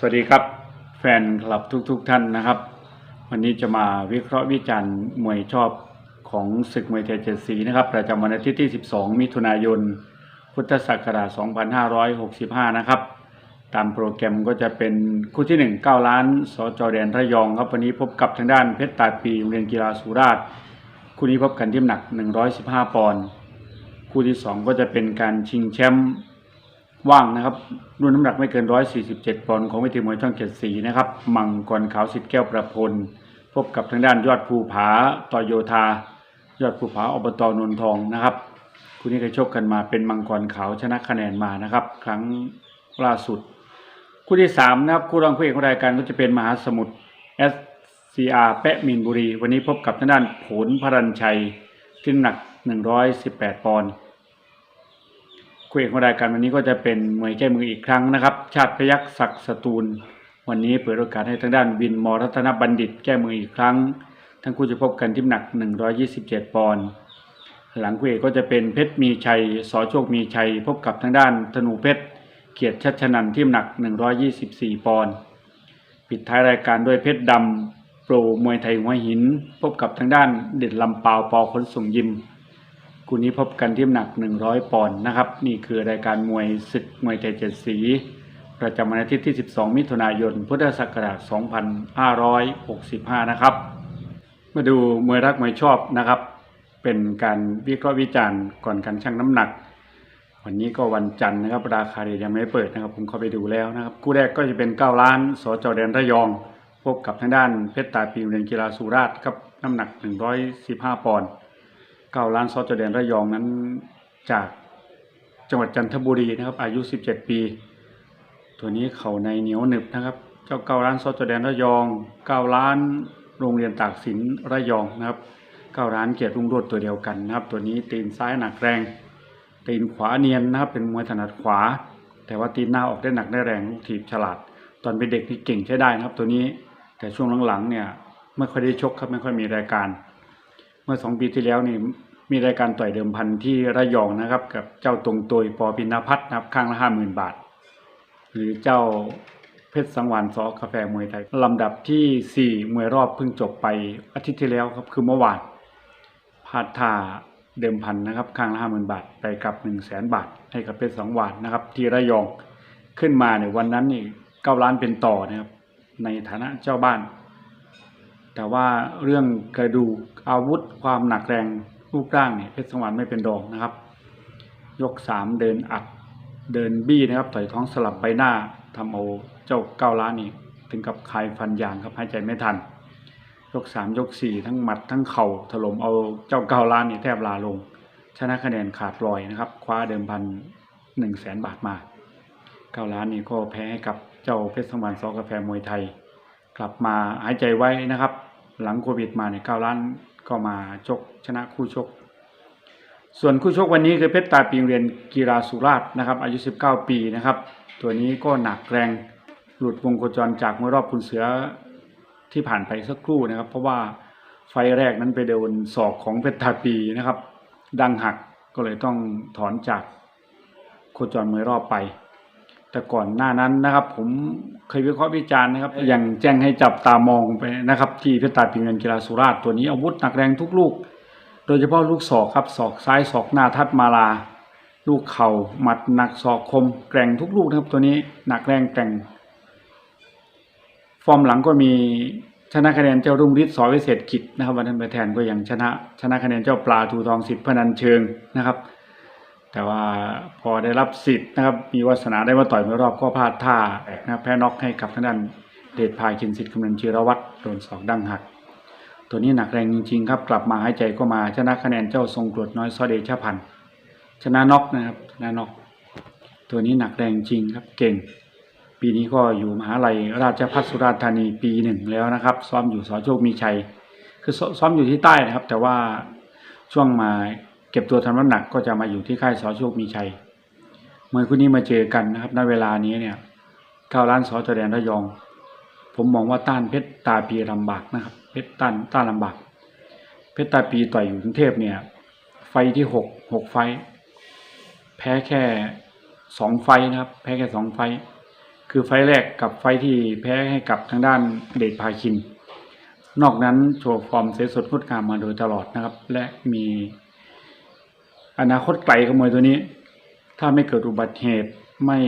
สวัสดีครับ แฟนคลับทุกๆทท่านนะครับ วันนี้จะมาวิเคราะห์วิจารณ์มวยชอบของศึกมวยไทยเจ็ดสีนะครับ ประจำวันอาทิตย์ที่ 12 มิถุนายน พุทธศักราช 2565 นะครับ ตามโปรแกรมก็จะเป็นคู่ที่ 1 9 ล้านสจแดนระยองครับวันนี้พบกับทางด้านเพชรตาปีโรงเรียนกีฬาสุราษฎร์คู่นี้พบกันที่น้ำหนัก 115 ปอนด์คู่ที่ 2 ก็จะเป็นการชิงแชมป์ ว่างนะครับรุ่นน้ำหนักไม่เกิน 147 ปอนด์ของเวทีมวยช่องเจ็ดสีนะครับ มังกรขาวสิทธิ์แก้วประพล พบกับทางด้านยอดภูผาต่อโยธา ยอดภูผาอบตนนทองนะครับคู่นี้เคยชกกันมาเป็นมังกรขาวชนะคะแนนมานะครับ ครั้งล่าสุด คู่ที่สามนะครับคู่รองผู้เอกของรายการก็จะเป็นมหาสมุทร SCR แปะมินบุรี วันนี้พบกับทางด้านผลพรัญชัยที่น้ำหนัก 118 ปอนด์ คู่เอกของรายการวันนี้ก็จะเป็นมวยแก้มืออีกครั้งนะครับ ชาติพยักษ์ศักดิ์สตูล วันนี้เปิดโอกาสให้ทางด้านวินมอรัตนบัณฑิตแก้มืออีกครั้ง ทั้งคู่จะพบกันที่หนัก 127 ปอนด์หลังคู่เอกก็จะเป็นเพชรมีชัยสอโชคมีชัย พบกับทางด้านธนูเพชรเกียรติชัชนันท์ที่หนัก 124 ปอนด์ปิดท้ายรายการด้วยเพชรดำโปรมวยไทยหัวหิน พบกับทางด้านเด็ดลำปาวปอขนส่งยิม คู่นี้พบกันที่น้ำหนัก 100 ปอนด์นะครับ นี่คือรายการมวยศึกมวยไทยเจ็ดสี ประจำวันอาทิตย์ที่ 12 มิถุนายน พุทธศักราช 2565 นะครับ มาดูมวยรักมวยชอบนะครับ เป็นการวิเคราะห์วิจารณ์ก่อนการชั่งน้ำหนัก วันนี้ก็วันจันทร์นะครับ ราคาเดียยังไม่เปิดนะครับ ผมเข้าไปดูแล้วนะครับคู่แรกก็จะเป็น 9 ล้านสจแดนระยอง พบกับทางด้านเพชรตาปีเรียนกีฬาสุราษฎร์ครับน้ำหนัก 115 ปอนด์ เก้าล้านซอสจแดนระยองนั้นจากจังหวัดจันทบุรีนะครับ อายุ 17 ปี ตัวนี้เขาในเหนียวหนึบนะครับ เจ้าเก้าล้านซอสจแดนระยองเก้าล้านโรงเรียนตากสินระยองนะครับเก้าล้านเกียรติรุ่งโรจน์ตัวเดียวกันนะครับ ตัวนี้ตีนซ้ายหนักแรงตีนขวาเนียนนะครับเป็นมวยถนัดขวา แต่ว่าตีนหน้าออกได้หนักได้แรงลูกถีบฉลาด ตอนเป็นเด็กนี่เก่งใช้ได้นะครับ ตัวนี้แต่ช่วงหลังๆเนี่ยไม่ค่อยได้ชกครับไม่ค่อยมีรายการ มื่อสองปีที่แล้วนี่มีรายการต่อยเดิมพันที่ระยองนะครับ กับเจ้าตรงตัยปอพินพัฒน์นะครับข้างละห้าหมื่นบาท หรือเจ้าเพชรสังวานซอกาแฟมวยไทยลำดับที่สี่มวยรอบเพิ่งจบไปอาทิตย์ที่แล้วครับคือเมื่อวานพาดท่าเดิมพันนะครับข้างละห้าหมื่นบาทไปกับหนึ่งแสนบาท ให้กับเพชรสังวานนะครับ ที่ระยองขึ้นมาในยวันนั้นนี่เก้าล้านเป็นต่อนะครับในฐานะเจ้าบ้าน แต่ว่าเรื่องกระดูกอาวุธความหนักแรงรูปร่างเนี่ยเพชรสวรรค์ไม่เป็นรองนะครับ ยกสามเดินอัดเดินบี้นะครับต่อยท้องสลับใบหน้าทำเอาเจ้าเก้าล้านนี่ถึงกับคายฟันยางครับหายใจไม่ทัน ยกสามยกสี่ทั้งหมัดทั้งเข่าถล่มเอาเจ้าเก้าล้านนี่แทบลาลง ชนะคะแนนขาดลอยนะครับ คว้าเดิมพันหนึ่งแสนบาทมาเก้าล้านนี่ก็แพ้ให้กับเจ้าเพชรสวรรค์ซอกาแฟมวยไทย กลับมาหายใจไว้นะครับ หลังโควิดมาเนี่ยเก้าล้านก็มาชกชนะคู่ชก ส่วนคู่ชกวันนี้คือเพชรตาปิงเรียนกีฬาสุราษฎร์นะครับ อายุ 19 ปีนะครับ ตัวนี้ก็หนักแรงหลุดวงโคจรจากเมื่อรอบคุณเสือที่ผ่านไปสักครู่นะครับ เพราะว่าไฟแรกนั้นไปโดนศอกของเพชรตาปีนะครับ ดังหักก็เลยต้องถอนจากโคจรมวยรอบไป แต่ก่อนหน้านั้นนะครับ ผมเคยวิเคราะห์วิจารณ์นะครับ อย่างแจ้งให้จับตามองไปนะครับ ที่เพชรตาปิงเงินกีฬาสุราษฎร์ตัวนี้อาวุธหนักแรงทุกลูก โดยเฉพาะลูกศอกครับศอกซ้ายศอกหน้าทัดมาลา ลูกเข่าหมัดหนักศอกคม แกร่งทุกลูกนะครับ ตัวนี้หนักแรงแกร่ง ฟอร์มหลังก็มีชนะคะแนนเจ้ารุ่งฤทธิ์สอวิเศษกิจนะครับวันนั้นไปแทนก็ยังชนะ ชนะคะแนนเจ้าปลาทูทองสิทธิ์พนันเชิงนะครับ แต่ว่าพอได้รับสิทธิ์นะครับ มีวาสนาได้มาต่อยมวยรอบก็พลาดท่านะครับแพ้น็อกให้กับทางด้านเดชพายชินสิทธิ์กำนันเชีรวัตรโดนสองดังหัก ตัวนี้หนักแรงจริงๆครับ กลับมาหายใจก็มาชนะคะแนนเจ้าทรงกรดน้อยซอเดชพันธ์ชนะน็อกนะครับชนะน็อกตัวนี้หนักแรงจริงครับเก่ง ปีนี้ก็อยู่มหาลัยราชภัฏสุราษฎร์ธานีปีหนึ่งแล้วนะครับ ซ้อมอยู่สอโชคมีชัย คือซ้อมอยู่ที่ใต้นะครับ แต่ว่าช่วงมา เก็บตัวทำน้ำหนักก็จะมาอยู่ที่ค่ายสอโชคมีชัยมวยคู่นี้มาเจอกันนะครับณเวลานี้เนี่ยเก้าล้านสอจแดนระยอง ผมมองว่าต้านเพชรตาปีลำบากนะครับ เพชรต้านต้านลำบาก เพชรตาปีต่อยอยู่กรุงเทพเนี่ย ไฟที่หกหกไฟ แพ้แค่สองไฟนะครับ แพ้แค่สองไฟ คือไฟแรกกับไฟที่แพ้ให้กับทางด้านเดชพาคิน นอกนั้นโชว์ฟอร์มเสียสดงดงามมาโดยตลอดนะครับ และมี อนาคตไกลกับมวยตัวนี้ ถ้าไม่เกิดอุบัติเหตุไม่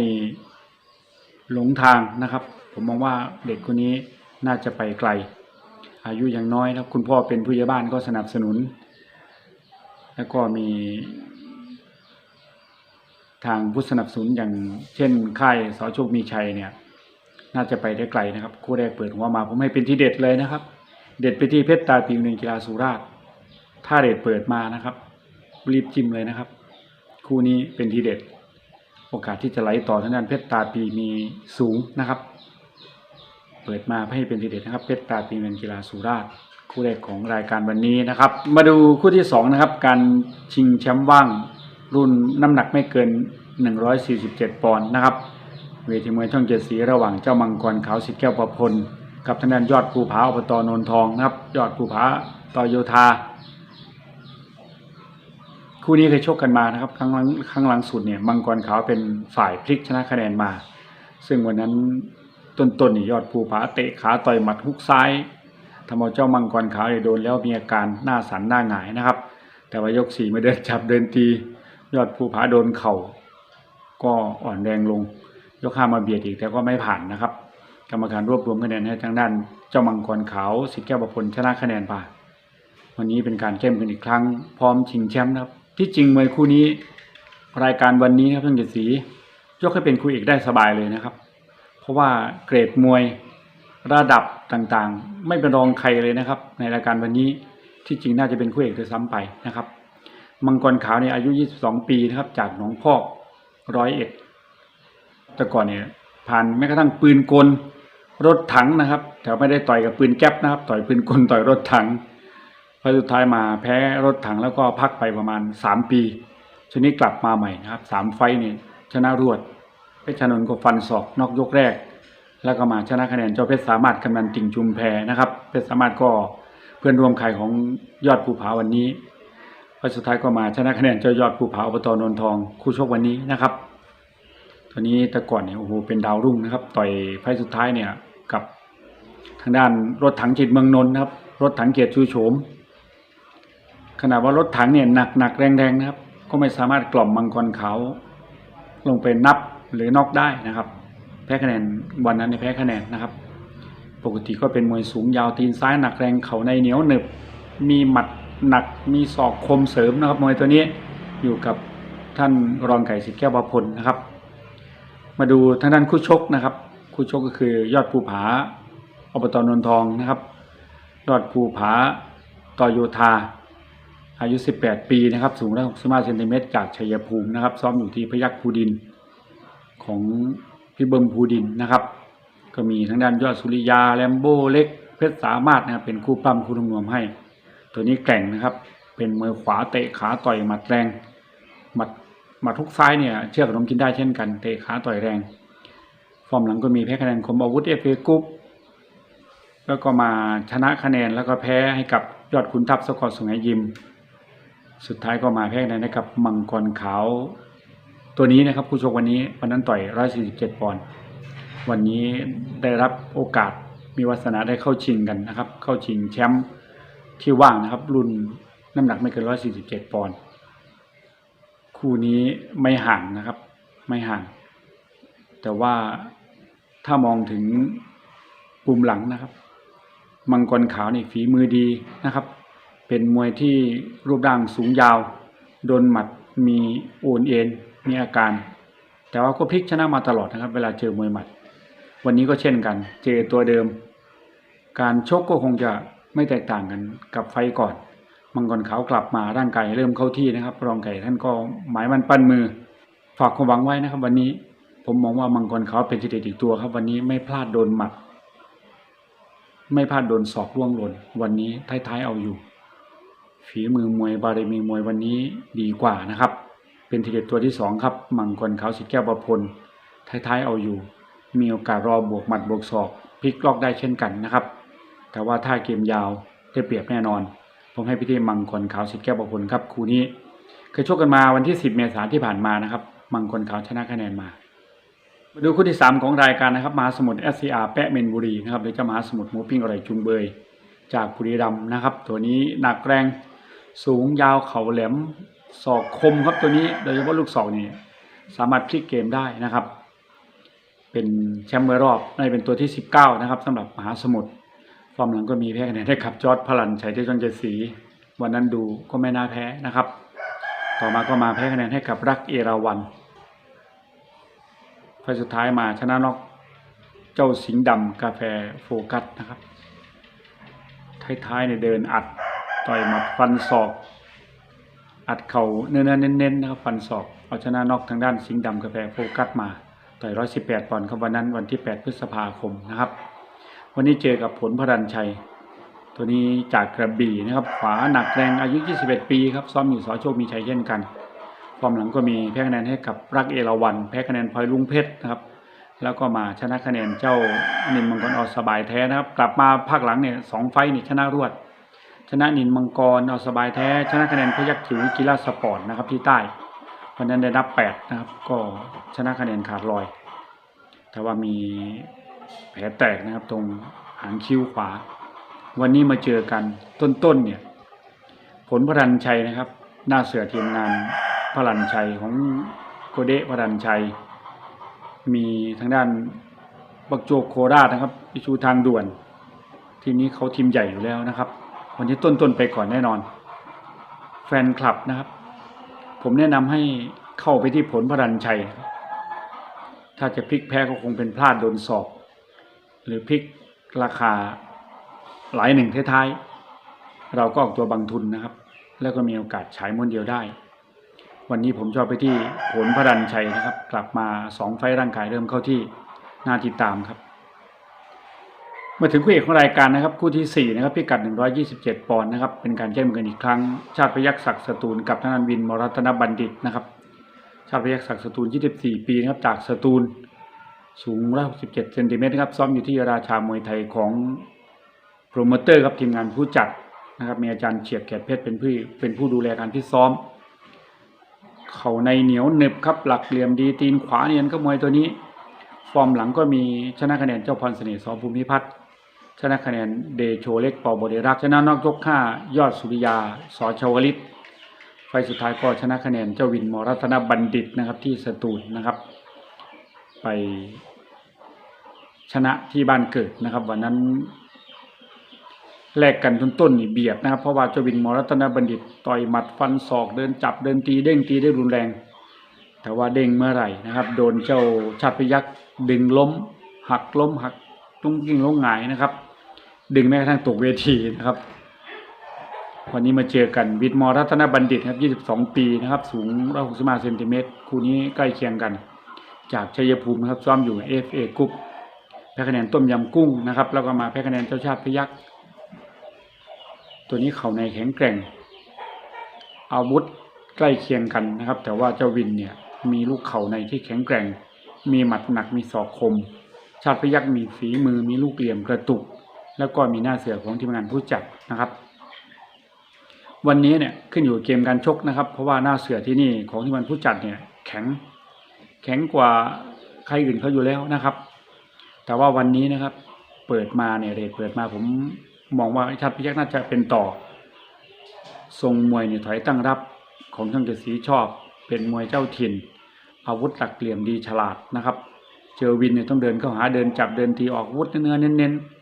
หลงทางนะครับ ผมมองว่าเด็กคนนี้น่าจะไปไกล อายุยังน้อยนะครับคุณพ่อเป็นผู้ใหญ่บ้านก็สนับสนุน แล้วก็มี ทางผู้สนับสนุนอย่างเช่นค่ายสอโชคมีชัยเนี่ย น่าจะไปได้ไกลนะครับ คู่แรกเปิดหัวมาผมให้เป็นที่เด็ดเลยนะครับ เด็ดไปที่เพชรตาปีหนึ่งกีฬาสุราษฎร์ถ้าเด็ดเปิดมานะครับ รีบจิ้มเลยนะครับ คู่นี้เป็นทีเด็ด โอกาสที่จะไหลต่อทางด้านเพชรตาปีมีสูงนะครับ เปิดมาให้เป็นทีเด็ดนะครับ เพชรตาปีเงินกีฬาสุราษฎร์คู่แรกของรายการวันนี้นะครับ มาดูคู่ที่สองนะครับการชิงแชมป์ว่างรุ่นน้ำหนักไม่เกิน 147 ปอนด์นะครับ เวทีมวยช่องเจ็ดสีระหว่างเจ้ามังกรขาวสิทธิ์แก้วประพล กับทางด้านยอดภูผาอบตโนนทองนะครับ ยอดภูผาต่อโยธา คู่นี้เคยชกกันมานะครับ ครั้งหลังครั้งหลังสุดเนี่ยมังกรขาวเป็นฝ่ายพลิกชนะคะแนนมา ซึ่งวันนั้นต้นๆนี่ยอดภูผาเตะขาต่อยหมัดฮุกซ้ายทำเอาเจ้ามังกรขาวเนี่ยโดนแล้วมีอาการหน้าสันหน้าหงายนะครับ แต่ว่ายกสี่มาเดินจับเดินตียอดภูผาโดนเข่าก็อ่อนแรงลง ยกห้ามาเบียดอีกแต่ก็ไม่ผ่านนะครับ กรรมการรวบรวมคะแนนให้ทางด้าน เจ้ามังกรขาวสิทธิ์แก้วประพลชนะคะแนนไปวันนี้เป็นการเข้มกันอีกครั้งพร้อมชิงแชมป์นะครับ ที่จริงมวยคู่นี้ รายการวันนี้นะครับท่านเกียรติศรียกให้เป็นคู่เอกได้สบายเลยนะครับ เพราะว่าเกรดมวยระดับต่างๆ ไม่เป็นรองใครเลยนะครับ ในรายการวันนี้ที่จริงน่าจะเป็นคู่เอกด้วยซ้ำไปนะครับ มังกรขาวเนี่ยอายุ 22 ปีนะครับ จากหนองพอกร้อยเอ็ดแต่ก่อนเนี่ยผ่านแม้กระทั่งปืนกลรถถังนะครับ แต่ไม่ได้ต่อยกับปืนแก๊ปนะครับ ต่อยปืนกลต่อยรถถัง พอสุดท้ายมาแพ้รถถังแล้วก็พักไปประมาณสามปีชนี้กลับมาใหม่นะครับสามไฟนี่ชนะรวดเพชรชนนก็ฟันศอกนอกยกแรก แล้วก็มาชนะคะแนนเจ้าเพชรสามารถกำนันติ่งชุมแพนะครับเพชรสามารถก็เพื่อนร่วมค่ายของยอดภูผาวันนี้พอสุดท้ายก็มาชนะคะแนนเจ้ายอดภูผาอบตนนทองคู่ชกวันนี้นะครับตอนนี้แต่ก่อนเนี่ยโอ้โหเป็นดาวรุ่งนะครับ ต่อยไฟสุดท้ายเนี่ยกับทางด้านรถถังจิตเมืองนนท์นะครับ รถถังเกียรติชูโฉม ขนาดว่ารถถังเนี่ยหนักหนักแรงแรงนะครับ ก็ไม่สามารถกล่อมมังกรเขาลงไปนับหรือนอกได้นะครับ แพ้คะแนนวันนั้นเนี่ยแพ้คะแนนนะครับ ปกติก็เป็นมวยสูงยาวตีนซ้ายหนักแรงเข่าในเหนียวหนึบ มีหมัดหนักมีศอกคมเสริมนะครับมวยตัวนี้อยู่กับท่านรองไก่สิทธิ์แก้วประพลนะครับ มาดูทางด้านคู่ชกนะครับ คู่ชกก็คือยอดภูผาอบตนนทองนะครับ ยอดภูผาต่อโยธา อายุ 18 ปีนะครับ สูง165เซนติเมตรจากชัยภูมินะครับ ซ้อมอยู่ที่พยัคฆ์ภูดินของพี่เบิมภูดินนะครับ ก็มีทางด้านยอดสุริยาแลมโบ้เล็กเพชรสามารถนะครับเป็นคู่ปั้มคู่นวมให้ ตัวนี้แกร่งนะครับ เป็นมือขวาเตะขาต่อยหมัดแรงหมัดหมัดทุกซ้ายเนี่ยเชื่อขนมกินได้เช่นกันเตะขาต่อยแรง ฟอร์มหลังก็มีแพ้คะแนนคมอาวุธเอฟเอกุ๊ปแล้วก็มาชนะคะแนนแล้วก็แพ้ให้กับยอดขุนทัพสกอตสุงไหยิม สุดท้ายก็มาแพ้คะแนนให้กับ มังกรขาวตัวนี้นะครับคู่ชกวันนี้วันนั้นต่อย 147 ปอนด์วันนี้ได้รับโอกาสมีวาสนาได้เข้าชิงกันนะครับ เข้าชิงแชมป์ที่ว่างนะครับ รุ่นน้ำหนักไม่เกิน 147 ปอนด์คู่นี้ไม่ห่างนะครับ ไม่ห่าง แต่ว่าถ้ามองถึงปุ่มหลังนะครับ มังกรขาวนี่ฝีมือดีนะครับ เป็นมวยที่รูปร่างสูงยาว โดนหมัดมีโอนเอ็นมีอาการ แต่ว่าก็พลิกชนะมาตลอดนะครับ เวลาเจอมวยหมัด วันนี้ก็เช่นกัน เจอตัวเดิม การชกก็คงจะไม่แตกต่างกันกับไฟก่อนมังกรขาวกลับมาร่างกายเริ่มเข้าที่นะครับ รองไก่ท่านก็หมายมันปั้นมือ ฝากความหวังไว้นะครับ วันนี้ผมมองว่ามังกรขาวเป็นทีเด็ดอีกตัวครับ วันนี้ไม่พลาดโดนหมัด ไม่พลาดโดนศอกร่วงหล่นวันนี้ท้ายๆเอาอยู่ ฝีมือมวยบารมีมวยวันนี้ดีกว่านะครับ เป็นทีเด็ดตัวที่สองครับ มังกรขาวสิทธิ์แก้วประพลท้ายๆเอาอยู่ มีโอกาสรอบวกหมัดบวกศอกพลิกล็อกได้เช่นกันนะครับ แต่ว่าถ้าเกมยาวได้เปรียบแน่นอน ผมให้พี่เทพมังกรขาวสิทธิ์แก้วประพลครับคู่นี้เคยชกกันมาวันที่ 10 เมษายนที่ผ่านมานะครับ มังกรขาวชนะคะแนนมามาดูคู่ที่ 3 ของรายการนะครับมหาสมุทร SCR แปะเมนบุรีนะครับหรือจะมหาสมุทรหมูปิ้งอร่อยจุงเบย จากบุรีรัมย์นะครับ ตัวนี้หนักแรง สูงยาวเข่าแหลมศอกคมครับตัวนี้ โดยเฉพาะลูกศอกนี่สามารถพลิกเกมได้นะครับ เป็นแชมป์มวยรอบน่าจะเป็นตัวที่ 19 นะครับสำหรับมหาสมุทรฟอร์มหลังก็มีแพ้คะแนนให้ขับจอร์ดพลันชัยที่ช่องเจสีวันนั้นดูก็ไม่น่าแพ้นะครับ ต่อมาก็มาแพ้คะแนนให้กับรักเอราวันไฟสุดท้ายมาชนะนอกเจ้าสิงห์ดำกาแฟโฟกัสนะครับ ท้ายๆเนี่ยเดินอัด ต่อยหมัดฟันศอก อัดเข่าเนื้อๆเน้นๆนะครับฟันศอกเอาชนะนอกทางด้านสิงห์ดำกาแฟโฟกัสมา ต่อย118ปดปอนด์ครับวันนั้นวันที่8พฤษภาคมนะครับ วันนี้เจอกับผลพรันชัย ตัวนี้จากกระบี่นะครับ ขวาหนักแรงอายุ 21 ปีครับซ้อมอยู่สอโชคมีชัยเช่นกันความหลังก็มีแพ้คะแนนให้กับรักเอราวันแพ้คะแนนพลอยลุงเพชรนะครับแล้วก็มาชนะคะแนนเจ้านินมังกรออสบายแท้นะครับ กลับมาภาคหลังเนี่ยสองไฟนี่ชนะรวด ชนะนินมังกรเออสบายแท้ ชนะคะแนนพยัคฆ์ถิวกีฬาสปอร์ตนะครับที่ใต้วันนั้นได้นับแปดนะครับ ก็ชนะคะแนนขาดลอย แต่ว่ามีแผลแตกนะครับ ตรงหางคิ้วขวา วันนี้มาเจอกันต้นๆเนี่ย ผลพรันชัยนะครับ หน้าเสือทีมงานพรันชัยของโกเดะพรันชัย มีทางด้านบักโจกโคราชนะครับอิชูทางด่วน ทีมนี้เขาทีมใหญ่อยู่แล้วนะครับ วันนี้ต้นๆไปก่อนแน่นอน แฟนคลับนะครับ ผมแนะนำให้เข้าไปที่ผลพรันชัย ถ้าจะพลิกแพ้ก็คงเป็นพลาดโดนสอบ หรือพลิกราคาหลายหนึ่งท้ายๆเราก็ออกตัวบางทุนนะครับ แล้วก็มีโอกาสฉายม้วนเดียวได้ วันนี้ผมชอบไปที่ผลพระดันชัยนะครับ กลับมาสองไฟร่างกายเริ่มเข้าที่น่าติดตามครับ มาถึงคู่เอกของรายการนะครับคู่ที่ 4 นะครับพิกัด 127 ปอนด์นะครับเป็นการแจ้งกันอีกครั้ง ชาติพยักษ์ศักดิ์สตูลกับธนันวินมรัตนบัณฑิตนะครับ ชาติพยักษ์ศักดิ์สตูล 24 ปีนะครับจากสตูลสูง167เซนติเมตรนะครับซ้อมอยู่ที่ราชามวยไทยของโปรโมเตอร์ครับทีมงานผู้จัดนะครับมีอาจารย์เฉียบแขกเพชรเป็นผู้เป็นผู้ดูแลการพิตซ้อม เข่าในเหนียวหนึบครับหลักเหลี่ยมดีตีนขวาเนียนก็มวยตัวนี้ ฟอร์มหลังก็มีชนะคะแนนเจ้าพรเสน่ห์สอภูมิพัฒน์ ชนะคะแนนเดโชเล็กปอบเดรักชนะนอกยกห้ายอดสุริยาสอชาวลิตไฟสุดท้ายก็ชนะคะแนนเจ้าวินมรัตนบัณฑิตนะครับที่สตูลนะครับ ไปชนะที่บ้านเกิดนะครับ วันนั้นแลกกันต้นๆนี่เบียดนะครับ เพราะว่าเจ้าวินมรัตนบัณฑิตต่อยหมัดฟันศอกเดินจับเดินตีเด้งตีได้รุนแรง แต่ว่าเด้งเมื่อไหร่นะครับ โดนเจ้าชาติพยักษ์ดึงล้ม หักล้มหักตุ้งกิ้งล้มหงายนะครับ ดึงแม้กระทั่งตกเวทีนะครับ วันนี้มาเจอกันวิทย์มรัตนบัณฑิตครับ 22 ปีนะครับ สูง 165เซนติเมตรคู่นี้ใกล้เคียงกัน จากชัยภูมินะครับซ้อมอยู่ FA กรุ๊ปแพ้คะแนนต้มยำกุ้งนะครับ แล้วก็มาแพ้คะแนนเจ้าชาติพยักษ์ตัวนี้เข่าในแข็งแกร่ง อาวุธใกล้เคียงกันนะครับ แต่ว่าเจ้าวินเนี่ยมีลูกเข่าในที่แข็งแกร่ง มีหมัดหนักมีศอกคม ชาติพยักษ์มีฝีมือมีลูกเหลี่ยมกระตุก แล้วก็มีหน้าเสือของทีมงานผู้จัดนะครับ วันนี้เนี่ยขึ้นอยู่เกมการชกนะครับ เพราะว่าหน้าเสือที่นี่ของทีมงานผู้จัดเนี่ยแข็งแข็งกว่าใครอื่นเขาอยู่แล้วนะครับ แต่ว่าวันนี้นะครับ เปิดมาเนี่ยเรทเปิดมาผมมองว่าชาติพยักษ์น่าจะเป็นต่อ ทรงมวยเนี่ยถอยตั้งรับของช่างเกดสีชอบ เป็นมวยเจ้าถิ่น อาวุธหลักเหลี่ยมดีฉลาดนะครับ เจอวินเนี่ยต้องเดินเข้าหาเดินจับเดินทีออกวุธเนื้อเน้นๆ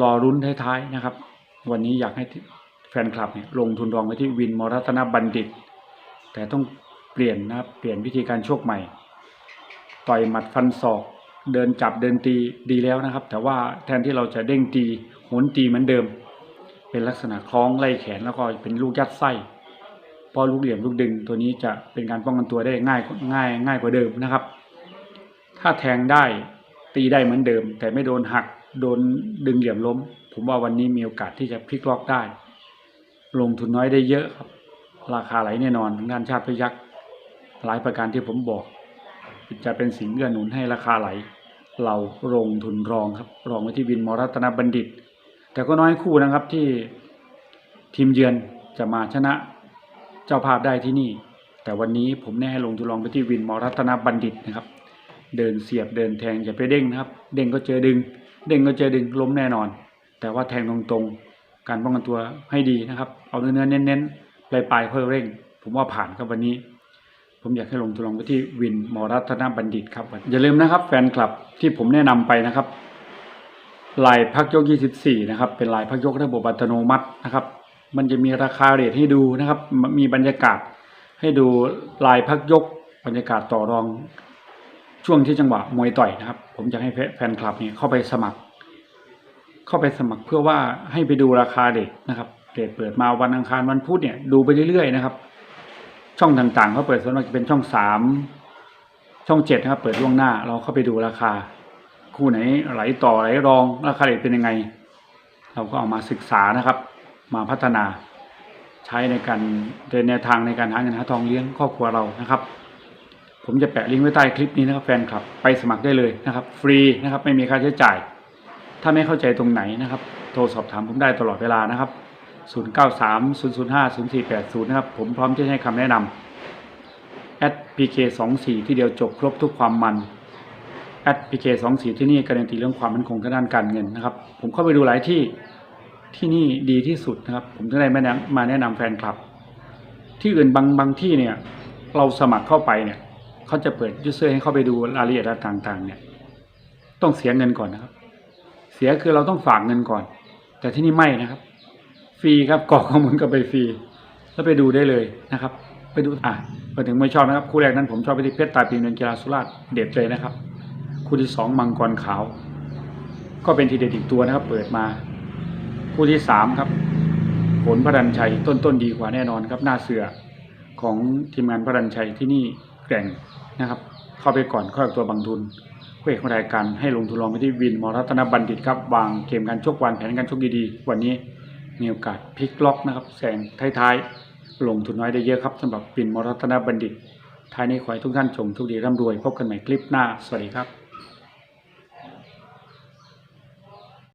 รอรุ้นท้ายๆนะครับ วันนี้อยากให้แฟนคลับเนี่ยลงทุนรองไปที่วินมรัตนบัณฑิต แต่ต้องเปลี่ยนนะเปลี่ยนวิธีการโชคใหม่ ต่อยหมัดฟันศอกเดินจับเดินตีดีแล้วนะครับ แต่ว่าแทนที่เราจะเด้งตีโหนตีเหมือนเดิม เป็นลักษณะคล้องไล่แขนแล้วก็เป็นลูกยัดไส้เพอลูกเหลี่ยมลูกดึงตัวนี้จะเป็นการป้องกันตัวได้ง่ายง่ายง่ายกว่าเดิมนะครับ ถ้าแทงได้ตีได้เหมือนเดิม แต่ไม่โดนหัก โดนดึงเหลี่ยมล้ม ผมว่าวันนี้มีโอกาสที่จะพลิกล็อกได้ ลงทุนน้อยได้เยอะครับราคาไหลแน่นอนงานชาติพยักษ์หลายประการที่ผมบอก จะเป็นสิ่งเอื้อหนุนให้ราคาไหล เราลงทุนรองครับ รองไว้ที่วินมรัตนบัณฑิต แต่ก็น้อยคู่นะครับที่ทีมเยือนจะมาชนะเจ้าภาพได้ที่นี่ แต่วันนี้ผมแน่ให้ลงทุนรองไปที่วินมรัตนบัณฑิตนะครับ เดินเสียบเดินแทงอย่าไปเด้งนะครับ เด้งก็เจอดึง เด้งก็เจอดึงล้มแน่นอน แต่ว่าแทงตรงๆ การป้องกันตัวให้ดีนะครับ เอาเนื้อเน้นๆปลายปลายค่อยเร่ง ผมว่าผ่านครับวันนี้ ผมอยากให้ลงทุนลงไปที่วินมอรัตนบัณฑิตครับ อย่าลืมนะครับ แฟนคลับที่ผมแนะนำไปนะครับลายพักยก 24 นะครับ เป็นลายพักยกระบบอัตโนมัตินะครับ มันจะมีราคาเรทให้ดูนะครับ มีบรรยากาศให้ดูลายพักยกบรรยากาศต่อรอง ช่วงที่จังหวะมวยต่อยนะครับ ผมจะให้แฟนคลับเนี่ยเข้าไปสมัคร เข้าไปสมัครเพื่อว่าให้ไปดูราคาเด็กนะครับเด็กเปิดมาวันอังคารวันพุธเนี่ยดูไปเรื่อยๆนะครับ ช่องต่างๆเขาเปิดส่วนมากจะเป็นช่องสามช่องเจ็ดนะครับ เปิดล่วงหน้าเราเข้าไปดูราคา คู่ไหนไหลต่อไหลรองราคาเด็กเป็นยังไง เราก็เอามาศึกษานะครับ มาพัฒนา ใช้ในการเดินแนวทางในการหาเงินหาทองเลี้ยงครอบครัวเรานะครับ ผมจะแปะลิงก์ไว้ใต้คลิปนี้นะครับแฟนคลับไปสมัครได้เลยนะครับ ฟรีนะครับไม่มีค่าใช้จ่าย ถ้าไม่เข้าใจตรงไหนนะครับ โทรสอบถามผมได้ตลอดเวลานะครับ 093 005 0480 นะครับ ผมพร้อมที่จะให้คำแนะนำ at pk 2 4 ที่เดียวจบครบทุกความมัน at pk 2 4 ที่นี่การันตีเรื่องความมั่นคงทางด้านการเงินนะครับ ผมเข้าไปดูหลายที่ที่นี่ดีที่สุดนะครับ ผมจะได้มาแนะมาแนะนำแฟนคลับ ที่อื่นบางบางที่เนี่ยเราสมัครเข้าไปเนี่ย เขาจะเปิดยูเซอร์ให้เข้าไปดูรายละเอียดต่างๆ เนี่ย ต้องเสียเงินก่อนนะครับ เสียคือเราต้องฝากเงินก่อน แต่ที่นี่ไม่นะครับ ฟรีครับกรอกข้อมูลก็ไปฟรีแล้วไปดูได้เลยนะครับ ไปดูอะมาถึงไม่ชอบนะครับ คู่แรกนั้นผมชอบไปที่เพชรตาปีนเงินกีฬาสุราษฎร์เด็ดเลยนะครับ คู่ที่สองมังกรขาว ก็เป็นทีเด็ดอีกตัวนะครับ เปิดมา คู่ที่สามครับผลพระดันชัยต้นต้นดีกว่าแน่นอนครับหน้าเสือของทีมงานพระดันชัยที่นี่แกร่ง นะครับ เข้าไปก่อนเข้ากับตัวบางทุนผู้เอกของรายการให้ลงทุนลองไปที่วินมรัตนบัณฑิตครับวางเกมการชกวันแผนการชกดีๆ วันนี้มีโอกาสพลิกล็อกนะครับแสงท้ายๆลงทุนน้อยได้เยอะครับสำหรับวินมรัตนบัณฑิตท้ายนี้ขอให้ทุกท่านชมทุกดีร่ำรวยพบกันใหม่คลิปหน้าสวัสดีครับ